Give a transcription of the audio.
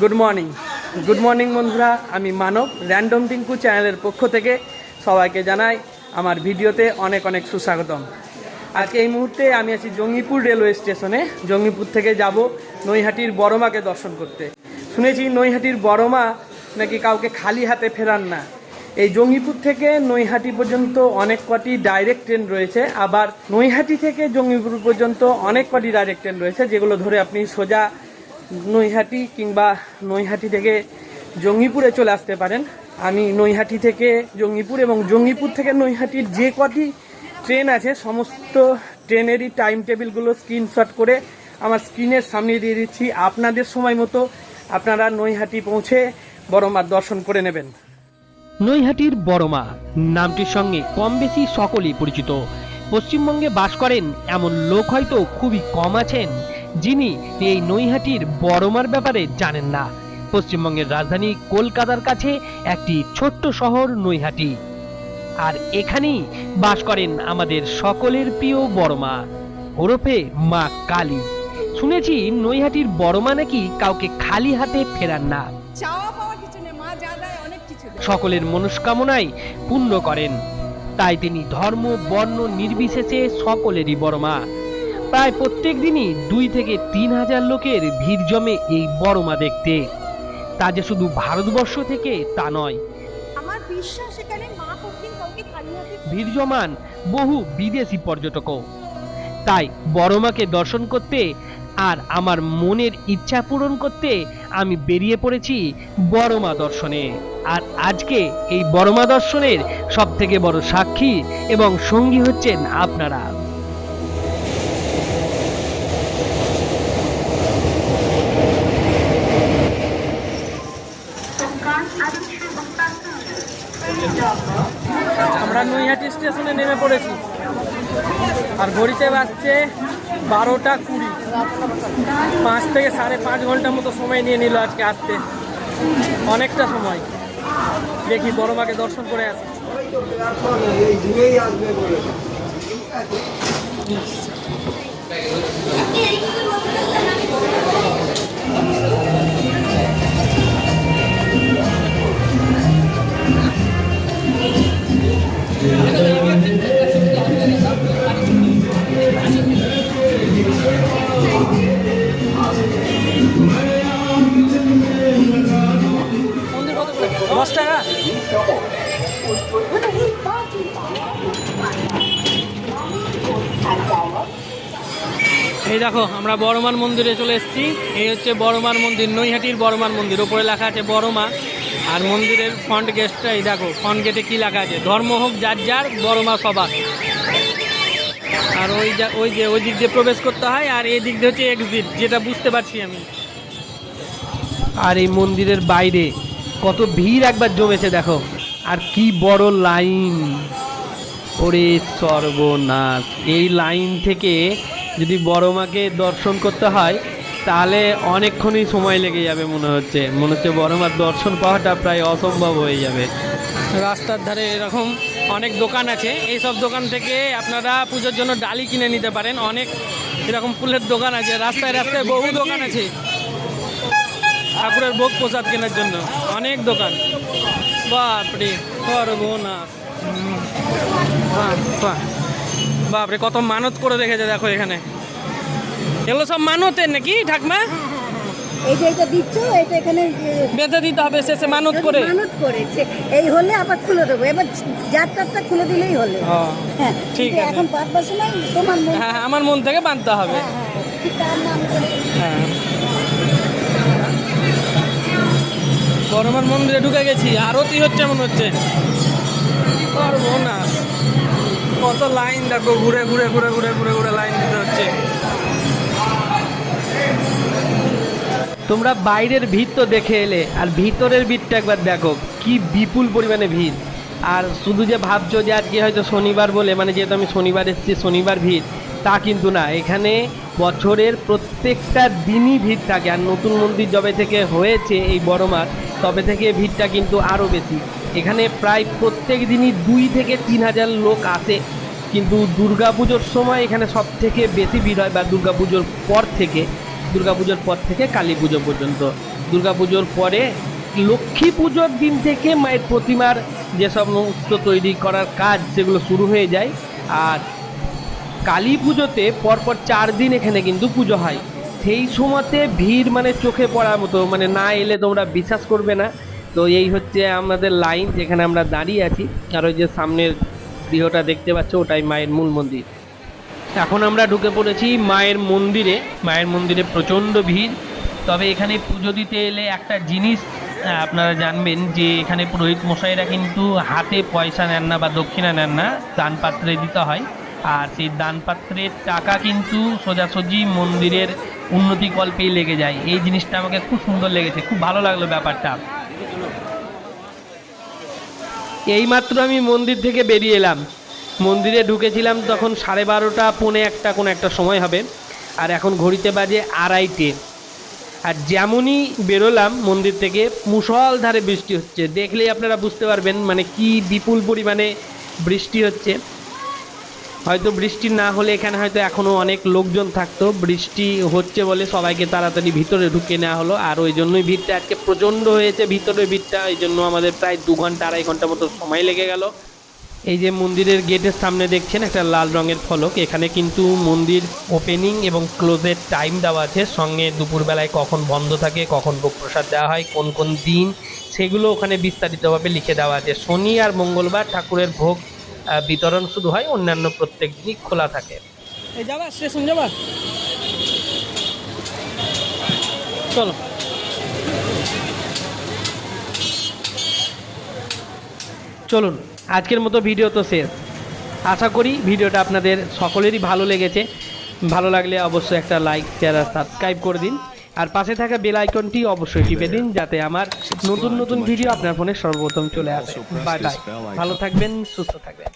Good morning good morning বন্ধুরা। আমি মানব random Tinku চ্যানেলের পক্ষ থেকে সবাইকে জানাই আমার ভিডিওতে অনেক অনেক সুস্বাগতম। আজকে এই মুহূর্তে আমি আছি জঙ্গিপুর রেলওয়ে স্টেশনে। জঙ্গিপুর থেকে যাব নৈহাটির বড়মাকে দর্শন করতে। শুনেছি নৈহাটির বড়মা নাকি কাউকে খালি হাতে ফেরান না। এই জঙ্গিপুর থেকে নৈহাটি পর্যন্ত অনেক কটি ডাইরেক্ট ট্রেন রয়েছে। আবার নৈহাটি থেকে জঙ্গিপুর পর্যন্ত অনেক কটি ডাইরেক্ট ট্রেন রয়েছে, যেগুলো ধরে আপনি সোজা নৈহাটি কিংবা নৈহাটি থেকে জঙ্গিপুরে চলে আসতে পারেন। আমি নৈহাটি থেকে জঙ্গিপুর এবং জঙ্গিপুর থেকে নৈহাটির যে কটি ট্রেন আছে, সমস্ত ট্রেনেরই টাইম টেবিলগুলো স্ক্রিনশট করে আমার স্ক্রিনের সামনে দিয়ে দিচ্ছি। আপনাদের সময় মতো আপনারা নৈহাটি পৌঁছে বড়মার দর্শন করে নেবেন। নৈহাটির বড়মা নামটির সঙ্গে কম বেশি সকলেই পরিচিত। পশ্চিমবঙ্গে বাস করেন এমন লোক হয়তো খুবই কম আছেন। যিনি এই নৈহাটির বড়মার ব্যাপারে জানেন না। পশ্চিমবঙ্গের রাজধানী কলকাতার কাছে একটি ছোট্ট শহর নৈহাটি। আর এখানেই বাস করেন আমাদের সকলের প্রিয় বড়মা ওরফে মা কালী। শুনেছি নৈহাটির বড়মা নাকি কাউকে খালি হাতে ফেরান না। সকলের মনস্কামনাই পূর্ণ করেন। তাই তিনি ধর্ম বর্ণ নির্বিশেষে সকলেরই বড় মা প্রায় প্রত্যেক দিনই দুই থেকে তিন হাজার লোকের ভিড় জমে এই বড় মা দেখতে। তা যে শুধু ভারতবর্ষ থেকে তা নয়। আমার বিশ্বাস এখানে মা কঠিন কাউকে খালি হাতে ভিড় জমান বহু বিদেশি পর্যটকও। তাই বড় মাকে দর্শন করতে আর আমার মনের ইচ্ছা পূরণ করতে আমি বেরিয়ে পড়েছি বড় মা দর্শনে। আর আজকে এই বড় মা দর্শনের সব থেকে বড় সাক্ষী এবং সঙ্গী হচ্ছেন আপনারা। নেমে পড়েছি। আর ঘড়িতে বাজছে বারোটা কুড়ি। পাঁচ থেকে সাড়ে পাঁচ ঘণ্টার মতো সময় নিয়ে নিল আজকে আসতে। অনেকটা সময়। দেখি বড় মাকে দর্শন করে আসি। এই দেখো, আমরা বড়মার মন্দিরে চলে এসেছি। এই হচ্ছে বড়মার মন্দির, নৈহাটির বড়মার মন্দির। ওপরে লেখা আছে বড়মা। আর মন্দিরের ফ্রন্ট গেটটা এই দেখো ফ্রন্ট গেটে কী লেখা আছে? ধর্ম হোক, যার যার, বড়মা সবার। আর ওই যা, ওই যে, ওই দিক দিয়ে প্রবেশ করতে হয়, আর এই দিক দিয়ে হচ্ছে এক্সিট যেটা বুঝতে পারছি আমি। আর এই মন্দিরের বাইরে কত ভিড় একবার জমেছে, দেখো। আর কি বড় লাইন। ওরে সর্বনাশ। এই লাইন থেকে যদি বড় মাকে দর্শন করতে হয় তাহলে অনেকক্ষণই সময় লেগে যাবে মনে হচ্ছে। মনে হচ্ছে বড় মার দর্শন পাওয়াটা প্রায় অসম্ভব হয়ে যাবে। রাস্তার ধারে এরকম অনেক দোকান আছে। এই সব দোকান থেকে আপনারা পুজোর জন্য ডালি কিনে নিতে পারেন। অনেক এরকম ফুলের দোকান আছে। রাস্তায় রাস্তায় বহু দোকান আছে। ঠাকুরের ভোগ প্রসাদ কেনার জন্য। অনেক দোকান। বাপরে সর্বনাশ হুম। বাহ, বাহ। বাপরে কত মানত করে রেখেছে দেখো এখানে। এগুলো সব মানতের নাকি ঠাকমা? এই যে এটা দিচ্ছ এটা এখানে বেঁধে দিতে হবে শেষে মানত করে। মানত করেছে এই হলে আবার খুলে দেবো। এবার যার তারটা খুলে দিলেই হলে। হ্যাঁ ঠিক আছে। এখন তোমার মন হ্যাঁ আমার মন থেকে বাঁধতে হবে। হ্যাঁ হ্যাঁ হ্যাঁ মন্দিরে ঢুকে গেছি আরতি হচ্ছে মনে হচ্ছে। পারব না। কত লাইন দেখো, ঘুরে ঘুরে ঘুরে ঘুরে ঘুরে ঘুরে লাইন দিতে হচ্ছে। তোমরা বাইরের ভিড় তো দেখে এলে, আর ভিতরের ভিড়টা একবার দেখো, কি বিপুল পরিমাণে ভিড়। আর শুধু যে ভাবছ যে আজকে হয়তো শনিবার বলে মানে যেহেতু আমি শনিবার এসেছি, শনিবার ভিড়, তা কিন্তু না। এখানে বছরের প্রত্যেকটা দিনই ভিড় থাকে, আর নতুন মন্দির যবে থেকে হয়েছে এই বড় মাঠ, তবে থেকে ভিড়টা কিন্তু আরও বেশি। এখানে প্রায় প্রত্যেক দিনই দুই থেকে তিন হাজার লোক আসে। কিন্তু দুর্গাপুজোর সময় এখানে সব থেকে বেশি ভিড় হয় বা দুর্গাপুজোর পর থেকে, দুর্গাপুজোর পর থেকে কালী পুজো পর্যন্ত। দুর্গাপুজোর পরে লক্ষ্মী পুজোর দিন থেকে মায়ের প্রতিমার যে সমস্ত তৈরি করার কাজ সেগুলো শুরু হয়ে যায়। আর কালী পুজোতে পরপর চার দিন এখানে কিন্তু পুজো হয়। সেই সময়তে ভিড় মানে চোখে পড়ার মতো মানে না এলে তোমরা বিশ্বাস করবে না। তো এই হচ্ছে আমাদের লাইন যেখানে আমরা দাঁড়িয়ে আছি। আর ওই যে সামনের গৃহটা দেখতে পাচ্ছ, ওটাই মায়ের মূল মন্দির। এখন আমরা ঢুকে পড়েছি মায়ের মন্দিরে। মায়ের মন্দিরে প্রচণ্ড ভিড়। তবে এখানে পুজো দিতে এলে একটা জিনিস আপনারা জানবেন যে এখানে পুরোহিত মশাইরা কিন্তু হাতে পয়সা নেন না বা দক্ষিণা নেন না দান পাত্রে দিতে হয়। আর সেই দান পাত্রের টাকা কিন্তু সোজাসুজি মন্দিরের উন্নতি কল্পেই লেগে যায়। এই জিনিসটা আমাকে খুব সুন্দর লেগেছে। খুব ভালো লাগল ব্যাপারটা। এইমাত্র আমি মন্দির থেকে বেরিয়ে এলাম। মন্দিরে ঢুকেছিলাম তখন সাড়ে বারোটা, পৌনে একটা, কোনো একটা সময় হবে। আর এখন ঘড়িতে বাজে আড়াইটে। আর যেমনই বেরোলাম মন্দির থেকে মুসলধারে বৃষ্টি হচ্ছে। দেখলেই আপনারা বুঝতে পারবেন মানে কি বিপুল পরিমাণে বৃষ্টি হচ্ছে। হয়তো বৃষ্টি না হলে এখানে হয়তো এখনও অনেক লোকজন থাকতো। বৃষ্টি হচ্ছে বলে সবাইকে তাড়াতাড়ি ভিতরে ঢুকিয়ে নেওয়া হলো। আর ওই জন্যই ভিড়টা আজকে প্রচণ্ড হয়েছে ভিতরে ভিড়টা। এই জন্য আমাদের প্রায় দু ঘণ্টা, আড়াই ঘণ্টা মতো সময় লেগে গেল। এই যে মন্দিরের গেটের সামনে দেখছেন একটা লাল রঙের ফলক। এখানে কিন্তু মন্দির ওপেনিং এবং ক্লোজের টাইম দেওয়া আছে। সঙ্গে দুপুরবেলায় কখন বন্ধ থাকে, কখন ভোগ প্রসাদ দেওয়া হয়, কোন কোন দিন, সেগুলো ওখানে বিস্তারিতভাবে লিখে দেওয়া আছে। শনি আর মঙ্গলবার ঠাকুরের ভোগ বিতরণ শুধু হয় অন্যান্য প্রত্যেক দিনই খোলা থাকে। যাবা স্টেশন যাবা? চলো। চলুন আজকের মতো ভিডিও তো শেষ। আশা করি ভিডিওটা আপনাদের সকলেরই ভালো লেগেছে। ভালো লাগলে অবশ্যই একটা লাইক শেয়ার আর সাবস্ক্রাইব করে দিন। আর পাশে থাকা বেল আইকনটি অবশ্যই টিপে দিন যাতে আমার নতুন নতুন ভিডিও আপনার ফোনে সর্বপ্রথম চলে আসে। বাই বাই ভালো থাকবেন সুস্থ থাকবেন।